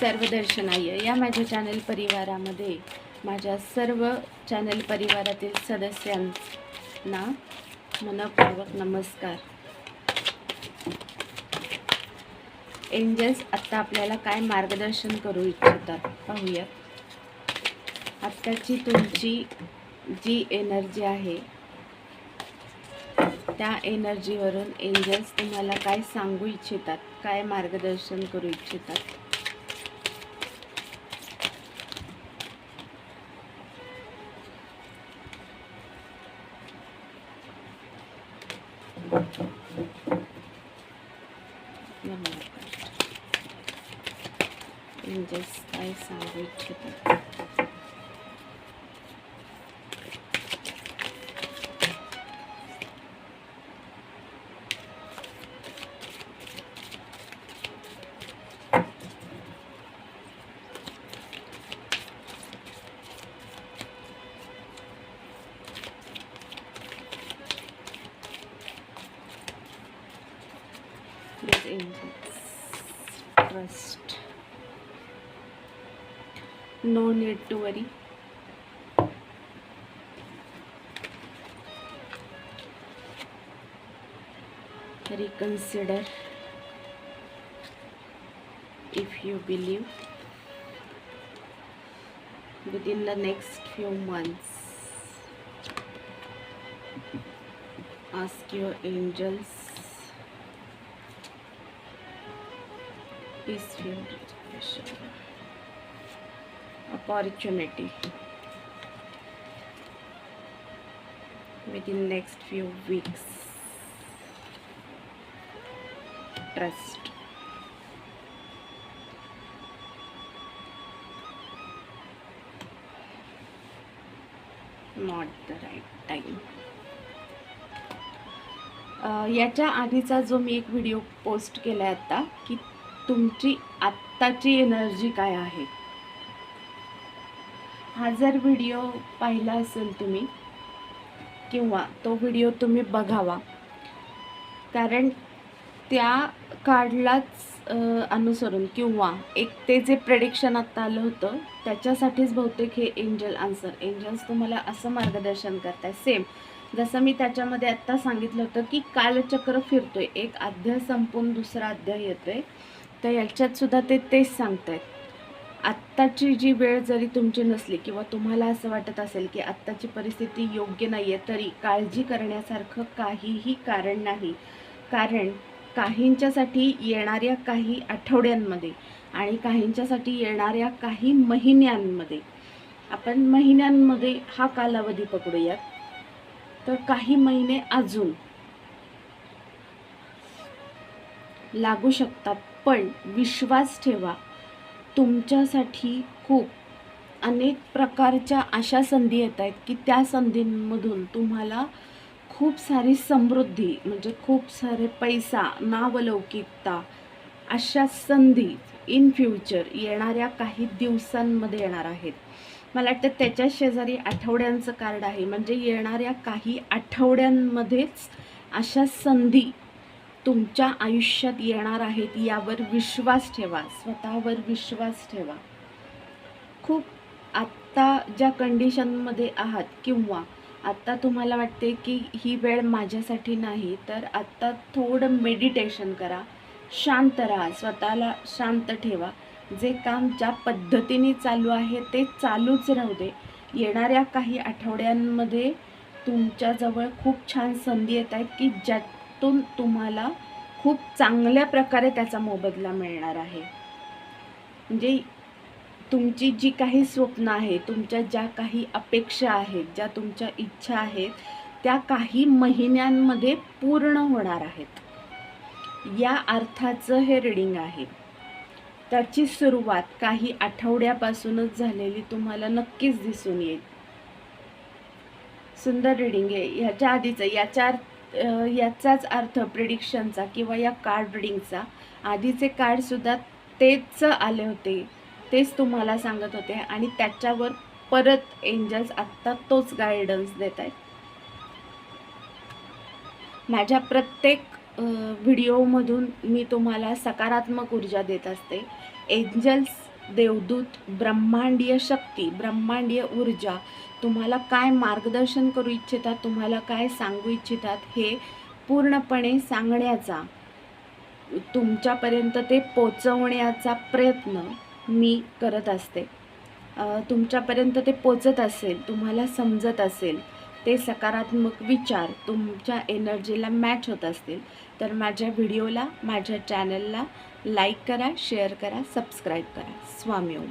सर्वदर्शनाय. या माझ्या चॅनल परिवारामध्ये माझ्या सर्व चॅनल परिवारातील सदस्यांना मनपूर्वक नमस्कार. एंजल्स आत्ता आपल्याला काय मार्गदर्शन करू इच्छितात पाहूया. आत्ताची तुमची जी एनर्जी आहे त्या एनर्जीवरून एंजल्स तुम्हाला काय सांगू इच्छितात काय मार्गदर्शन करू इच्छितात? एंजल्स काय सांगू इच्छितात Trust. No need to worry. Reconsider if you believe within the next few months. Ask your angels peaceful situation, opportunity within next few weeks. Trust. Not the right time. अ, याच्या आधीचा जो मी एक व्हिडिओ पोस्ट केला आहे आत्ता की तुमची आत्ताची एनर्जी काय आहे? हा जर व्हिडिओ पाहिला असेल तुम्ही किंवा तो व्हिडिओ तुम्ही बघावा कारण त्या कार्डलाच अनुसरून किंवा एक ते जे प्रेडिक्शन आत्ता आलं होतं त्याच्यासाठीच बहुतेक हे एंजल आन्सर एंजल्स तुम्हाला असं मार्गदर्शन करताय. सेम जसं मी त्याच्यामध्ये आत्ता सांगितलं होतं की कालचक्र फिरतोय. एक अध्याय संपून दुसरा अध्याय येतोय. तर याच्यातसुद्धा ते तेच सांगत आहेत आत्ताची जी वेळ जरी तुमची नसली किंवा तुम्हाला असं वाटत असेल की आत्ताची परिस्थिती योग्य नाही आहे तरी काळजी करण्यासारखं काहीही कारण नाही. कारण काहींच्यासाठी येणाऱ्या काही आठवड्यांमध्ये आणि काहींच्यासाठी येणाऱ्या काही महिन्यांमध्ये आपण महिन्यांमध्ये हा कालावधी पकडूयात. तर काही महिने अजून लागू शकतात. पण विश्वास ठेवा. तुमच्यासाठी खूप अनेक प्रकारच्या अशा संधी येत आहेत की त्या संधींमधून तुम्हाला खूप सारी समृद्धी म्हणजे खूप सारे पैसा नावलौकिकता अशा संधी इन फ्युचर येणाऱ्या काही दिवसांमध्ये येणार आहेत. मला वाटतं त्याच्या शेजारी आठवड्यांचं कार्ड आहे. म्हणजे येणाऱ्या काही आठवड्यांमध्येच अशा संधी तुमच्या आयुष्यात येणार आहेत यावर विश्वास ठेवा स्वतःवर विश्वास ठेवा. खूप आत्ता ज्या कंडिशनमध्ये आहात किंवा आत्ता तुम्हाला वाटते की ही वेळ माझ्यासाठी नाही तर आत्ता थोडं मेडिटेशन करा. शांत राहा स्वतःला शांत ठेवा. जे काम ज्या पद्धतीने चालू आहे ते चालूच राहू दे. येणाऱ्या काही आठवड्यांमध्ये तुमच्याजवळ खूप छान संधी येत आहेत की ज्या त्यातून तुम्हाला खूप चांगल्या प्रकारे त्याचा मोबदला मिळणार आहे. म्हणजे तुमची जी काही स्वप्न आहे तुमच्या ज्या काही अपेक्षा आहेत ज्या तुमच्या इच्छा आहेत त्या काही महिन्यांमध्ये पूर्ण होणार आहेत. या अर्थाचं हे रिडिंग आहे. त्याची सुरुवात काही आठवड्यापासूनच झालेली तुम्हाला नक्कीच दिसून येईल. सुंदर रिडिंग आहे. ह्याच्या आधीचं याच्या अर्थ- याचाच अर्थ प्रिडिक्शनचा किंवा या कार्ड रिडिंगचा आधीचे कार्डसुद्धा तेच आले होते. तेच तुम्हाला सांगत होते. आणि त्याच्यावर परत एंजल्स आत्ता तोच गायडन्स देत आहेत माझ्या प्रत्येक व्हिडिओमधून मी तुम्हाला सकारात्मक ऊर्जा देत असते. एंजल्स देवदूत ब्रह्मांडीय शक्ती ब्रह्मांडीय ऊर्जा तुम्हाला काय मार्गदर्शन करू इच्छितात तुम्हाला काय सांगू इच्छितात हे पूर्णपणे सांगण्याचा तुमच्यापर्यंत ते पोचवण्याचा प्रयत्न मी करत असते. तुमच्यापर्यंत ते पोचत असेल तुम्हाला समजत असेल. ते सकारात्मक विचार तुमच्या एनर्जीला मॅच होत असतील. तर माझ्या व्हिडिओला माझ्या चॅनलला लाईक करा शेअर करा सबस्क्राईब करा. स्वामी ओम.